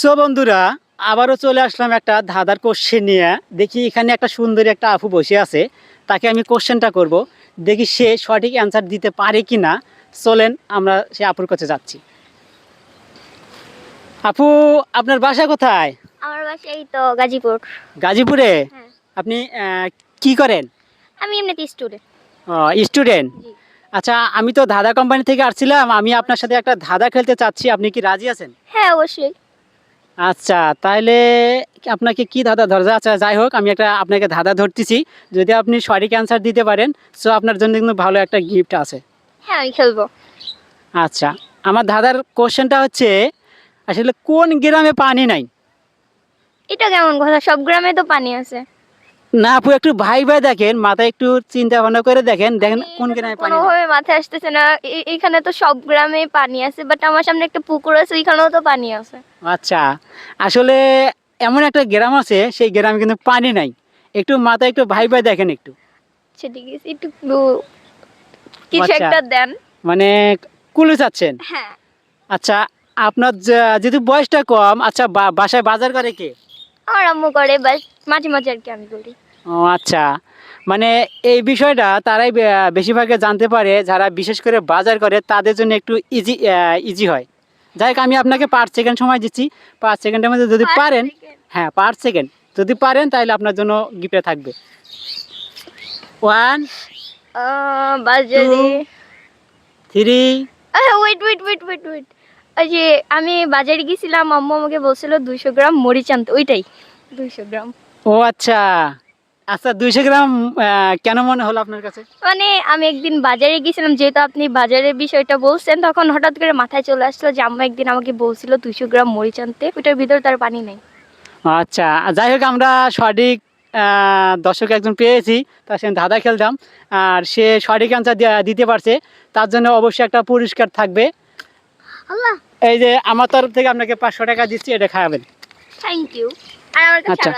So বন্ধুরা আবারও চলে আসলাম একটা ধাঁধার কোশ্চেন নিয়ে। দেখি এখানে একটা সুন্দরী একটা আপু বসে আছে তাকে আমি কোশ্চেনটা করব। দেখি সে সঠিক অ্যান্সার দিতে পারে কি না চলেন আমরা সে আপুর কাছে যাচ্ছি। আপু আপনার বাসা কোথায়? আমার বাসা এই তো গাজীপুর। গাজীপুরে? হ্যাঁ। আপনি কি করেন? আমি এমনিতে স্টুডেন্ট স্টুডেন্ট আচ্ছা আমি তো ধাঁধা কোম্পানি থেকে আসছিলাম। আমি আপনার সাথে একটা ধাঁধা খেলতে চাচ্ছি। আপনি কি রাজি আছেন? হ্যাঁ অবশ্যই। আচ্ছা তাইলে আপনাকে কি ধাঁধা ধরা আচ্ছা যাই হোক আমি একটা আপনাকে ধাঁধা ধরতেছি। যদি আপনি সঠিক অ্যান্সার দিতে পারেন সো আপনার জন্য কিন্তু ভালো একটা গিফট আছে। হ্যাঁ আমি খেলব। আচ্ছা আমার ধাঁধার কোশ্চেনটা হচ্ছে আসলে কোন গ্রামে পানি নাই? এটা কেমন কথা? সব গ্রামে তো পানি আছে। না আপু একটু ভাই ভাই দেখেন মাথায় একটু চিন্তা ভাবনা করে দেখেন দেখেন কোন গ্রামে পানি কোনোভাবে মাথায় আসতেছে না। এখানে তো সব গ্রামে পানি আছে বাট আমার সামনে একটা পুকুর আছে ওইখানেও তো পানি আছে। আচ্ছা আসলে এমন একটা গ্রাম আছে সেই গ্রামে কিন্তু পানি নাই। একটু মাথায় একটু ভাই ভাই দেখেন একটু। ঠিক আছে একটু কিছু আচ্ছা। একটা দেন। মানে কুলু চাচ্ছেন? হ্যাঁ। আচ্ছা আপনার যেহেতু বয়সটা কম আচ্ছা বাসায় বাজার করে কে? আমার আম্মু করে বাস মাঝে মাঝে আর কি আমি করি ও আচ্ছা। মানে এই বিষয়টা তারাই বে- বেশিরভাগে জানতে পারে যারা বিশেষ করে বাজার করে তাদের জন্য একটু ইজি ইজি হয়। যাই হোক আমি আপনাকে পাঁচ সেকেন্ড সময় দিচ্ছি। পাঁচ সেকেন্ডের মধ্যে যদি পারেন হ্যাঁ পাঁচ সেকেন্ড যদি পারেন তাহলে আপনার জন্য গিফটে থাকবে। ওয়ান আহ, বাজারে three wait wait wait wait wait ওই যে আমি বাজারে গেছিলাম আম্মু আমাকে বলছিল দুইশো গ্রাম মরিচ আনতে ওইটাই। দুইশো গ্রাম। ও আচ্ছা। আচ্ছা দুইশো গ্রাম কেন মনে হলো আপনার কাছে? মানে আমি একদিন বাজারে গেছিলাম যেহেতু আপনি বাজারের বিষয়টা বলছেন তখন হঠাৎ করে মাথায় চলে আসলো যে আম্মা একদিন আমাকে বলছিল দুইশো গ্রাম মরিচ আনতে ওইটার ভিতরে তার পানি নেই। আচ্ছা যাই হোক আমরা সঠিক দর্শক একজন পেয়েছি তার সঙ্গে ধাঁধা খেলতাম আর সে সঠিক অ্যান্সার দিতে পারছে তার জন্য অবশ্যই একটা পুরস্কার থাকবে। আল্লাহ। এই যে আমার তরফ থেকে আপনাকে পাঁচশো টাকা দিচ্ছি এটা খাওয়াবেন। থ্যাংক ইউ আর আমার আচ্ছা।